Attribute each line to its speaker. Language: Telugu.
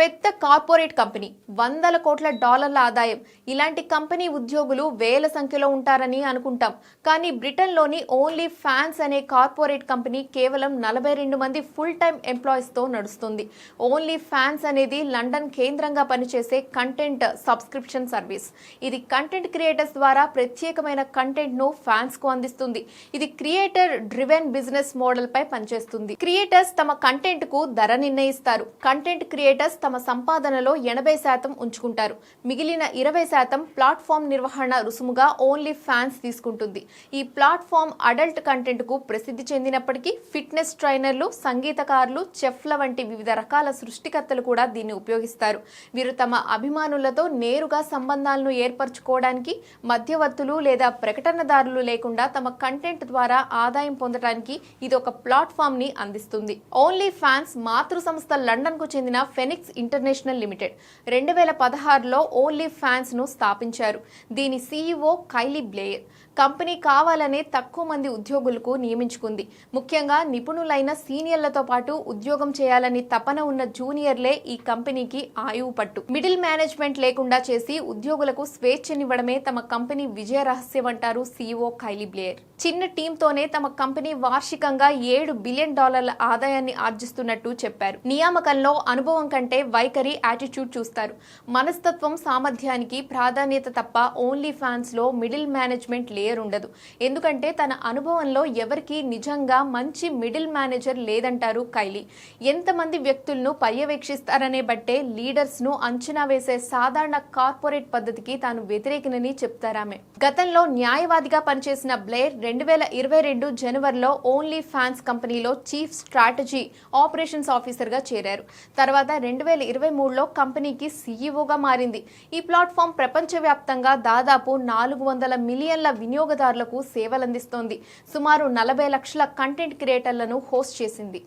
Speaker 1: పెద్ద కార్పొరేట్ కంపెనీ వందల కోట్ల డాలర్ల ఆదాయం. ఇలాంటి కంపెనీ ఉద్యోగులు వేల సంఖ్యలో ఉంటారని అనుకుంటాం. కానీ బ్రిటన్లోని ఓన్లీ ఫ్యాన్స్ అనే కార్పొరేట్ కంపెనీ కేవలం నలభై రెండు మంది ఫుల్ టైం ఎంప్లాయీస్తో నడుస్తుంది. ఓన్లీ ఫ్యాన్స్ అనేది లండన్ కేంద్రంగా పనిచేసే కంటెంట్ సబ్స్క్రిప్షన్ సర్వీస్. ఇది కంటెంట్ క్రియేటర్స్ ద్వారా ప్రత్యేకమైన కంటెంట్ను ఫ్యాన్స్కు అందిస్తుంది. ఇది క్రియేటర్ డ్రివెన్ బిజినెస్ మోడల్ పై పనిచేస్తుంది. క్రియేటర్స్ తమ కంటెంట్కు ధర నిర్ణయిస్తారు. కంటెంట్ క్రియేటర్స్ తమ తమ సంపాదనలో ఎనభై శాతం ఉంచుకుంటారు. మిగిలిన ఇరవై శాతం ప్లాట్ఫామ్ నిర్వహణ రుసుముగా ఓన్లీ ఫ్యాన్స్ తీసుకుంటుంది. ఈ ప్లాట్ఫామ్ అడల్ట్ కంటెంట్కు ప్రసిద్ధి చెందినప్పటికీ ఫిట్నెస్ ట్రైనర్లు సంగీతకారులు చెఫ్ల వంటి వివిధ రకాల సృష్టికర్తలు కూడా దీన్ని ఉపయోగిస్తారు. వీరు తమ అభిమానులతో నేరుగా సంబంధాలను ఏర్పరచుకోవడానికి మధ్యవర్తులు లేదా ప్రకటనదారులు లేకుండా తమ కంటెంట్ ద్వారా ఆదాయం పొందడానికి ఇది ఒక ప్లాట్ఫామ్ని అందిస్తుంది. ఓన్లీ ఫ్యాన్స్ మాతృ సంస్థ లండన్కు చెందిన ఫెనిక్స్ ఇంటర్నేషనల్ లిమిటెడ్. రెండు వేల పదహారులో ఓన్లీ ఫ్యాన్స్ను స్థాపించారు. దీని సీఈఓ కైలీ బ్లేయర్. కంపెనీ కావాలనే తక్కువ మంది ఉద్యోగులకు నియమించుకుంది. ముఖ్యంగా నిపుణులైన సీనియర్లతో పాటు ఉద్యోగం చేయాలని తపన ఉన్న జూనియర్లే ఈ కంపెనీకి ఆయువు పట్టు. మిడిల్ మేనేజ్మెంట్ లేకుండా చేసి ఉద్యోగులకు స్వేచ్ఛనివ్వడమే తమ కంపెనీ విజయ రహస్యం అంటారు సీఈఓ కైలీ బ్లేయర్. చిన్న టీంతోనే తమ కంపెనీ వార్షికంగా ఏడు బిలియన్ డాలర్ల ఆదాయాన్ని ఆర్జిస్తున్నట్టు చెప్పారు. నియామకంలో అనుభవం కంటే వైఖరి యాటిట్యూడ్ చూస్తారు. మనస్తత్వం సామర్థ్యానికి ప్రాధాన్యత తప్ప ఓన్లీ ఫ్యాన్స్లో మిడిల్ మేనేజ్మెంట్ లేయర్ ఉండదు. ఎందుకంటే తన అనుభవంలో ఎవరికి నిజంగా మంచి మిడిల్ మేనేజర్ లేదంటారు కైలీ. ఎంతమంది వ్యక్తులను పర్యవేక్షిస్తారనే బట్టే లీడర్స్ను అంచనా వేసే సాధారణ కార్పొరేట్ పద్ధతికి తాను వ్యతిరేకినని చెప్తారామె గతంలో న్యాయవాదిగా పనిచేసిన బ్లేర్ రెండు వేల ఇరవై రెండు జనవరిలో ఓన్లీ ఫ్యాన్స్ కంపెనీలో చీఫ్ స్ట్రాటజీ ఆపరేషన్స్ ఆఫీసర్గా చేరారు. తర్వాత రెండు వేల వేల ఇరవై మూడులో కంపెనీకి సీఈఓగా మారింది. ఈ ప్లాట్ఫామ్ ప్రపంచవ్యాప్తంగా దాదాపు నాలుగు వందల మిలియన్ల వినియోగదారులకు సేవలందిస్తోంది. సుమారు నలభై లక్షల కంటెంట్ క్రియేటర్లను హోస్ట్ చేసింది.